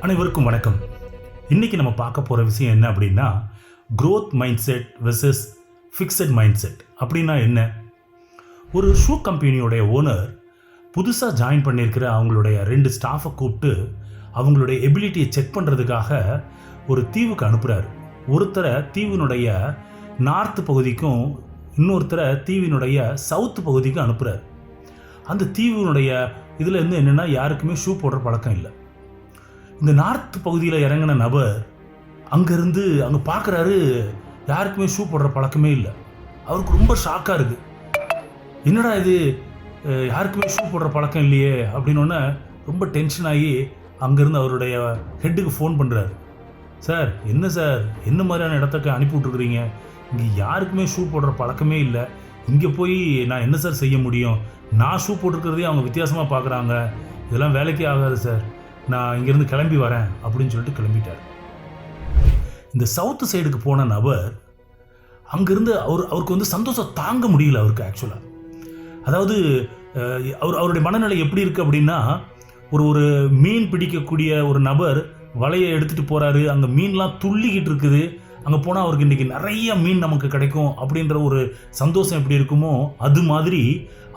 அனைவருக்கும் வணக்கம். இன்றைக்கி நம்ம பார்க்க போகிற விஷயம் என்ன அப்படின்னா growth mindset versus fixed mindset அப்படின்னா என்ன? ஒரு ஷூ கம்பெனியோடைய ஓனர் புதுசாக ஜாயின் பண்ணியிருக்கிற அவங்களுடைய ரெண்டு ஸ்டாஃபை கூப்பிட்டு அவங்களுடைய எபிலிட்டியை செக் பண்ணுறதுக்காக ஒரு தீவுக்கு அனுப்புகிறாரு ஒருத்தரை தீவினுடைய நார்த் பகுதிக்கும் இன்னொருத்தரை தீவினுடைய சவுத் பகுதிக்கும் அனுப்புகிறார் அந்த தீவினுடைய இதில் இருந்து என்னென்னா யாருக்குமே ஷூ போடுற பழக்கம் இல்லை. இந்த நார்த் பகுதியில் இறங்கின நபர் அங்கேருந்து அங்கே பார்க்குறாரு யாருக்குமே ஷூ போடுற பழக்கமே இல்லை. அவருக்கு ரொம்ப ஷாக்காக இருக்குது என்னடா இது? யாருக்குமே ஷூ போடுற பழக்கம் இல்லையே அப்படின்னோடனே ரொம்ப டென்ஷன் ஆகி அங்கேருந்து அவருடைய ஹெட்டுக்கு ஃபோன் பண்ணுறாரு சார் என்ன சார்? என்ன மாதிரியான இடத்துக்கு அனுப்பி விட்ருக்குறீங்க இங்கே யாருக்குமே ஷூ போடுற பழக்கமே இல்லை. இங்கே போய் நான் என்ன சார் செய்ய முடியும்? நான் ஷூ போட்டிருக்கிறதே அவங்க வித்தியாசமாக பார்க்குறாங்க. இதெல்லாம் வேலைக்கே ஆகாது சார். நான் இங்கேருந்து கிளம்பி வரேன் அப்படின்னு சொல்லிட்டு கிளம்பிட்டார். இந்த சவுத்து சைடுக்கு போன நபர் அங்கேருந்து அவர் அவருக்கு வந்து சந்தோஷம் தாங்க முடியல அவருக்கு ஆக்சுவலாக அதாவது அவர் அவருடைய மனநிலை எப்படி இருக்குது அப்படின்னா ஒரு ஒரு மீன் பிடிக்கக்கூடிய ஒரு நபர் வலையை எடுத்துகிட்டு போகிறாரு அங்கே மீன்லாம் துள்ளிக்கிட்டு இருக்குது அங்கே போனால் அவருக்கு இன்றைக்கி நிறைய மீன் நமக்கு கிடைக்கும் அப்படின்ற ஒரு சந்தோஷம் எப்படி இருக்குமோ அது மாதிரி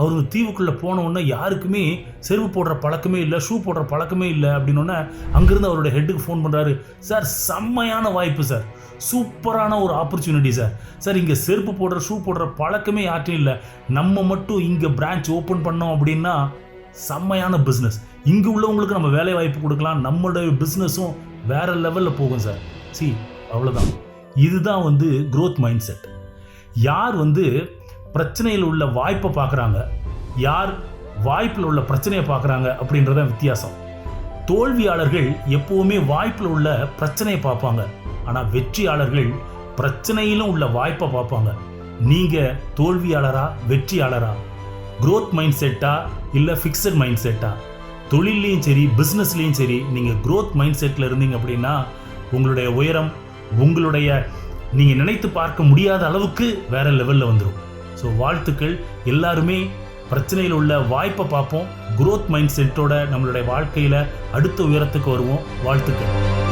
அவர் தீவுக்குள்ளே போனவுடனே யாருக்குமே செருப்பு போடுற பழக்கமே இல்லை ஷூ போடுற பழக்கமே இல்லை அப்படின்னோடனே அங்கேருந்து அவருடைய ஹெட்டுக்கு ஃபோன் பண்ணுறாரு சார் செம்மையான வாய்ப்பு சார் சூப்பரான ஒரு ஆப்பர்ச்சுனிட்டி சார் சார் இங்கே செருப்பு போடுற ஷூ போடுற பழக்கமே யார்ட்டும் இல்லை. நம்ம மட்டும் இங்கே பிரான்ச் ஓப்பன் பண்ணோம் அப்படின்னா செம்மையான பிஸ்னஸ் இங்கே உள்ளவங்களுக்கு நம்ம வேலை வாய்ப்பு கொடுக்கலாம். நம்மளுடைய பிஸ்னஸும் வேற லெவலில் போகும் சார் சி அவ்வளோதான் இதுதான் வந்து க்ரோத் மைண்ட் செட் யார் வந்து பிரச்சனையில் உள்ள வாய்ப்பை பார்க்குறாங்க யார் வாய்ப்பில் உள்ள பிரச்சனையை பார்க்குறாங்க அப்படின்றதான் வித்தியாசம். தோல்வியாளர்கள் எப்போவுமே வாய்ப்பில் உள்ள பிரச்சனையை பார்ப்பாங்க. ஆனால் வெற்றியாளர்கள் பிரச்சனையிலும் உள்ள வாய்ப்பை பார்ப்பாங்க. நீங்கள் தோல்வியாளரா வெற்றியாளரா? க்ரோத் மைண்ட் செட்டா இல்லை ஃபிக்ஸட் மைண்ட் செட்டா தொழிலையும் சரி பிஸ்னஸ்லேயும் சரி நீங்கள் க்ரோத் மைண்ட் செட்டில் இருந்தீங்க அப்படின்னா உங்களுடைய உயரம் உங்களுடைய நீங்கள் நினைத்து பார்க்க முடியாத அளவுக்கு வேற லெவலில் வந்துடும் ஸோ வாழ்த்துக்கள். எல்லாருமே பிரச்சனையில் உள்ள வாய்ப்பை பார்ப்போம். குரோத் மைண்ட் செட்டோட நம்மளுடைய வாழ்க்கையில் அடுத்த உயரத்துக்கு வருவோம். வாழ்த்துக்கள்.